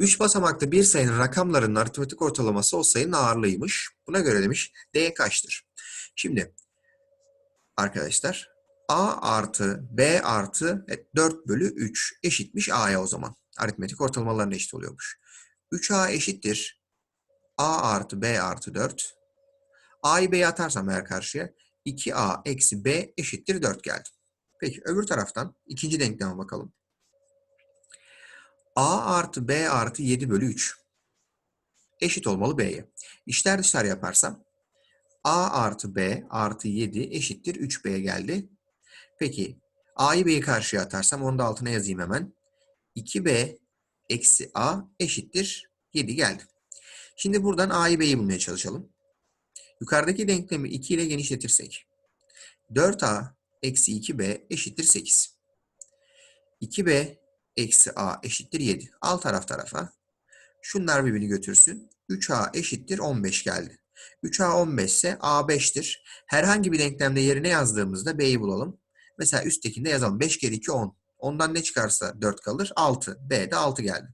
3 basamaklı bir sayının rakamlarının aritmetik ortalaması o sayının ağırlığıymış. Buna göre demiş D kaçtır? Şimdi arkadaşlar A artı B artı evet, 4 bölü 3 eşitmiş A'ya o zaman. Aritmetik ortalamalarına eşit oluyormuş. 3A eşittir. A artı B artı 4. A'yı B'ye atarsam eğer karşıya 2A eksi B eşittir 4 geldi. Peki öbür taraftan ikinci denkleme bakalım. A artı B artı 7 bölü 3 eşit olmalı B'ye. İşler dışlar yaparsam A artı B artı 7 eşittir 3B geldi. Peki A'yı B'yi karşıya atarsam onu da altına yazayım hemen. 2B eksi A eşittir 7 geldi. Şimdi buradan A'yı B'yi bulmaya çalışalım. Yukarıdaki denklemi 2 ile genişletirsek 4A eksi 2B eşittir 8. 2B eksi A eşittir 7. Al taraf tarafa. Şunlar birbirini götürsün. 3A eşittir 15 geldi. 3A 15 ise A 5'tir. Herhangi bir denklemde yerine yazdığımızda B'yi bulalım. Mesela üsttekinde yazalım. 5 kere 2 10. Ondan ne çıkarsa 4 kalır. 6. B'de 6 geldi.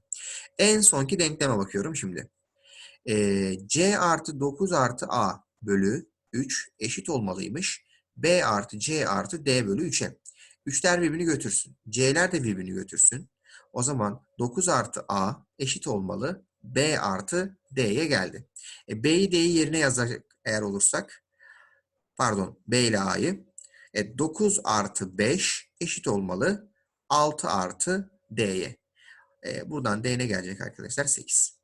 En sonki denkleme bakıyorum şimdi. Ee, C artı 9 artı A bölü 3 eşit olmalıymış. B artı C artı D bölü 3'e. 3'ler birbirini götürsün. C'ler de birbirini götürsün. O zaman 9 artı A eşit olmalı. B artı D'ye geldi. E, B'yi D'yi yerine yazacak eğer olursak. Pardon B ile A'yı. E, 9 artı 5 eşit olmalı. 6 artı D'ye. E, buradan D ne gelecek arkadaşlar? 8.